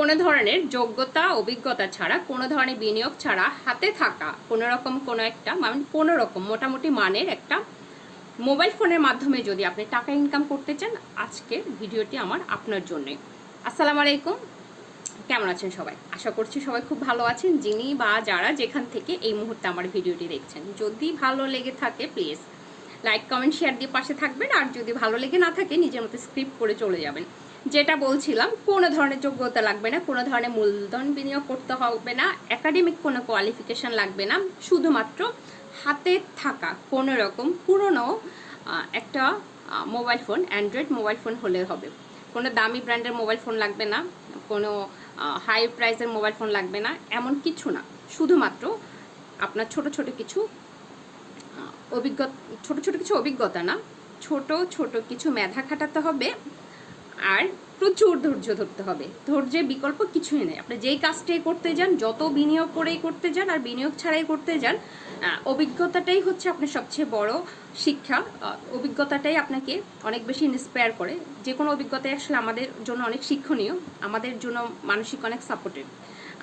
কোনো ধরনের যোগ্যতা, অভিজ্ঞতা ছাড়া, কোনো ধরনের বিনিয়োগ ছাড়া হাতে থাকা কোনো রকম, কোনো একটা মানে কোনো রকম মোটামুটি মানের একটা মোবাইল ফোনের মাধ্যমে যদি আপনি টাকা ইনকাম করতে চান আজকের ভিডিওটি আমার আপনার জন্যে আসসালামু আলাইকুম। কেমন আছেন সবাই? আশা করছি সবাই খুব ভালো আছেন। যিনি বা যারা যেখান থেকে এই মুহূর্তে আমার ভিডিওটি দেখছেন, যদি ভালো লেগে থাকে প্লিজ লাইক, কমেন্ট, শেয়ার দিয়ে পাশে থাকবেন। আর যদি ভালো লেগে না থাকে, নিজের মতো স্ক্রিপ্ট করে চলে যাবেন। যেটা বলছিলাম, কোনো ধরনের যোগ্যতা লাগবে না, কোনো ধরনের মূলধন বিনিয়োগ করতে হবে না একাডেমিক কোনো কোয়ালিফিকেশান লাগবে না, শুধুমাত্র হাতে থাকা, কোনো রকম পুরনো একটা mobile phone android mobile phone হলে হবে। কোনো দামি ব্র্যান্ডের মোবাইল ফোন লাগবে না, কোনো হাই প্রাইসের মোবাইল ফোন লাগবে না, এমন কিছু না। শুধুমাত্র আপনার ছোট ছোট কিছু অভিজ্ঞতা ছোট ছোট কিছু অভিজ্ঞতা না, ছোট ছোট কিছু মেধা খাটাতে হবে আর প্রচুর ধৈর্য ধরতে হবে। ধৈর্যের বিকল্প কিছুই নেই। আপনি যেই কাজটাই করতে যান, যত বিনিয়োগ করেই করতে যান আর বিনিয়োগ ছাড়াই করতে যান অভিজ্ঞতাটাই হচ্ছে আপনার সবচেয়ে বড় শিক্ষা। অভিজ্ঞতাটাই আপনাকে অনেক বেশি ইন্সপায়ার করে। যে কোনো অভিজ্ঞতাই আসলে আমাদের জন্য অনেক শিক্ষণীয়, আমাদের জন্য মানসিক অনেক সাপোর্টেড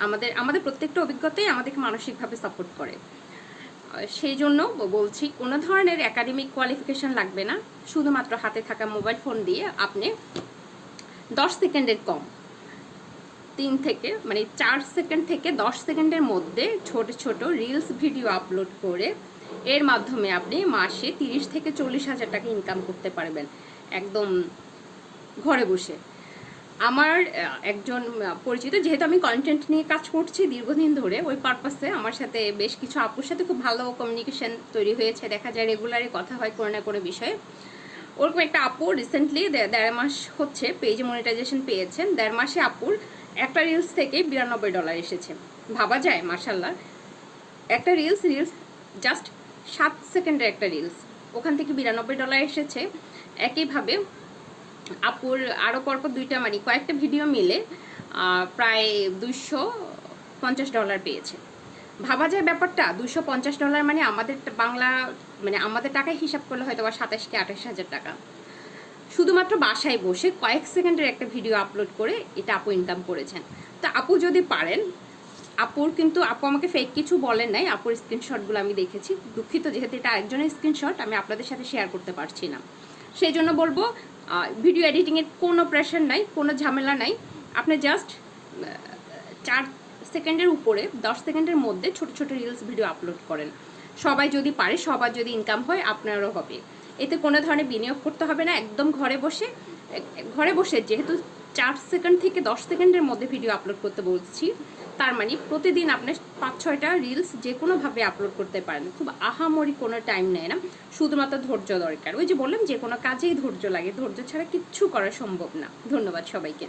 আমাদের আমাদের প্রত্যেকটা অভিজ্ঞতাই আমাদেরকে মানসিকভাবে সাপোর্ট করে। সেই জন্য বলছি, কোনো ধরনের একাডেমিক কোয়ালিফিকেশন লাগবে না। শুধুমাত্র হাতে থাকা মোবাইল ফোন দিয়ে আপনি দশ সেকেন্ডের কম। তিন থেকে মানে চার সেকেন্ড থেকে দশ সেকেন্ডের মধ্যে ছোট ছোট রিলস ভিডিও আপলোড করে এর মাধ্যমে আপনি মাসে তিরিশ থেকে চল্লিশ হাজার টাকা ইনকাম করতে পারবেন, একদম ঘরে বসে। আমার একজন পরিচিত, যেহেতু আমি কন্টেন্ট নিয়ে কাজ করছি দীর্ঘদিন ধরে, ওই পারপাসে আমার সাথে বেশ কিছু আপুর সাথে খুব ভালো কমিউনিকেশন তৈরি হয়েছে। দেখা যায় রেগুলারই কথা হয় কোনো না কোনো বিষয়ে। ওরকম একটা আপু রিসেন্টলি দেড় মাস হচ্ছে পেজ মনিটাইজেশন পেয়েছেন। দেড় মাসে আপুর একটা রিলস থেকে বিরানব্বই ডলার এসেছে। ভাবা যায় মার্শাল্লাহ একটা রিলস রিলস জাস্ট সাত সেকেন্ডের একটা রিলস ওখান থেকে বিরানব্বই ডলার এসেছে। একইভাবে আপুর আরও পরপর দুইটা মানে কয়েকটা ভিডিও মিলে প্রায় দুইশো পঞ্চাশ ডলার পেয়েছে। ভাবা যায় ব্যাপারটা দুশো পঞ্চাশ ডলার মানে আমাদের বাংলা মানে আমাদের টাকায় হিসাব করলে হয়তো বা সাতাশ কি আঠাশ হাজার টাকা। শুধুমাত্র বাসায় বসে কয়েক সেকেন্ডের একটা ভিডিও আপলোড করে এটা আপু ইনকাম করেছেন। তো আপু যদি পারেন, আপুর কিন্তু আপু আমাকে ফেক কিছু বলেন নাই, আপুর স্ক্রিনশটগুলো আমি দেখেছি। দুঃখিত, যেহেতু এটা একজনের স্ক্রিনশট আমি আপনাদের সাথে শেয়ার করতে পারছি না। সেই জন্য বলব ভিডিও এডিটিংয়ের কোনো প্রেশার নাই, কোনো ঝামেলা নাই। আপনি জাস্ট চার সেকেন্ডের উপরে, দশ সেকেন্ডের মধ্যে ছোট ছোট রিলস ভিডিও আপলোড করেন। সবাই যদি পারে, সবার যদি ইনকাম হয়, আপনারও হবে। এতে কোনো ধরনের বিনিয়োগ করতে হবে না, একদম ঘরে বসে ঘরে বসে যেহেতু চার সেকেন্ড থেকে দশ সেকেন্ডের মধ্যে ভিডিও আপলোড করতে বলছি, তার মানে প্রতিদিন আপনি পাঁচ ছয়টা রিলস যে কোনোভাবে আপলোড করতে পারেন। খুব আহামরি কোনো টাইম নেয় না, শুধুমাত্র ধৈর্য দরকার। ওই যে বললাম, যে কোনো কাজেই ধৈর্য লাগে। ধৈর্য ছাড়া কিচ্ছু করা সম্ভব না। ধন্যবাদ সবাইকে।